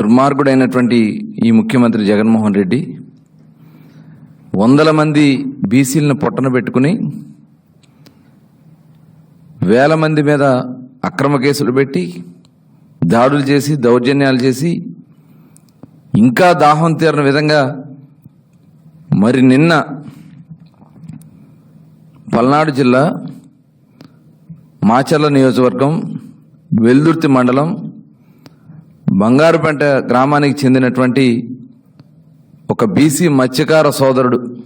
దుర్మార్గుడైనటువంటి ఈ ముఖ్యమంత్రి జగన్మోహన్ రెడ్డి వందల మంది బీసీలను పొట్టన పెట్టుకుని వేల మంది మీద అక్రమ కేసులు పెట్టి దాడులు చేసి దౌర్జన్యాలు చేసి ఇంకా దాహం తీరని విధంగా మరి నిన్న పల్నాడు జిల్లా మాచర్ల నియోజకవర్గం వెల్దుర్తి మండలం బంగారుపేట గ్రామానికి చెందినటువంటి ఒక బీసీ మత్స్యకార సోదరుడు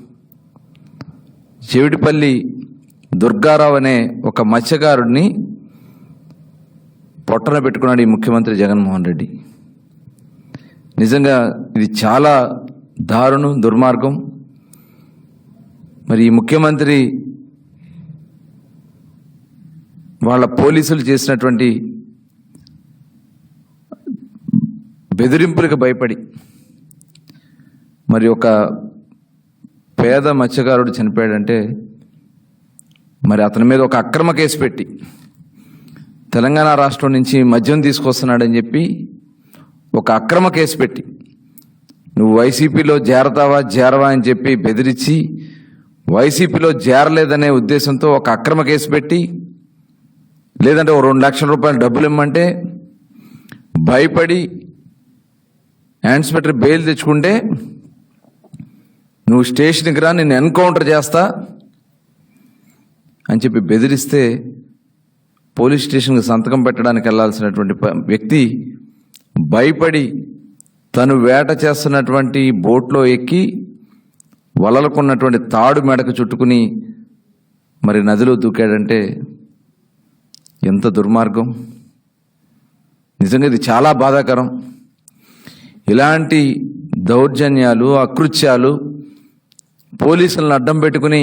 చెవిటిపల్లి దుర్గారావు అనే ఒక మత్స్యకారుడిని పొట్టన పెట్టుకున్నాడు ఈ ముఖ్యమంత్రి జగన్మోహన్ రెడ్డి. నిజంగా ఇది చాలా దారుణం దుర్మార్గం. మరి ఈ ముఖ్యమంత్రి వాళ్ళ పోలీసులు చేసినటువంటి బెదిరింపులకు భయపడి మరి ఒక పేద మత్స్యకారుడు చనిపోయాడంటే మరి అతని మీద ఒక అక్రమ కేసు పెట్టి తెలంగాణ రాష్ట్రం నుంచి మద్యం తీసుకొస్తున్నాడని చెప్పి ఒక అక్రమ కేసు పెట్టి నువ్వు వైసీపీలో చేరతావా చేరవా అని చెప్పి బెదిరించి వైసీపీలో చేరలేదనే ఉద్దేశంతో ఒక అక్రమ కేసు పెట్టి లేదంటే ఓ రెండు లక్షల రూపాయలు డబ్బులు ఇమ్మంటే భయపడి ఇన్స్పెక్టర్ బెయిల్ తెచ్చుకుంటే నువ్వు స్టేషన్కి రా నేను ఎన్కౌంటర్ చేస్తా అని చెప్పి బెదిరిస్తే పోలీస్ స్టేషన్కి సంతకం పెట్టడానికి వెళ్ళాల్సినటువంటి వ్యక్తి భయపడి తను వేట చేస్తున్నటువంటి బోట్లో ఎక్కి వలలకున్నటువంటి తాడు మెడకు చుట్టుకుని మరి నదిలో దూకాడంటే ఎంత దుర్మార్గం. నిజంగా ఇది చాలా బాధాకరం. ఇలాంటి దౌర్జన్యాలు అకృత్యాలు పోలీసులను అడ్డం పెట్టుకుని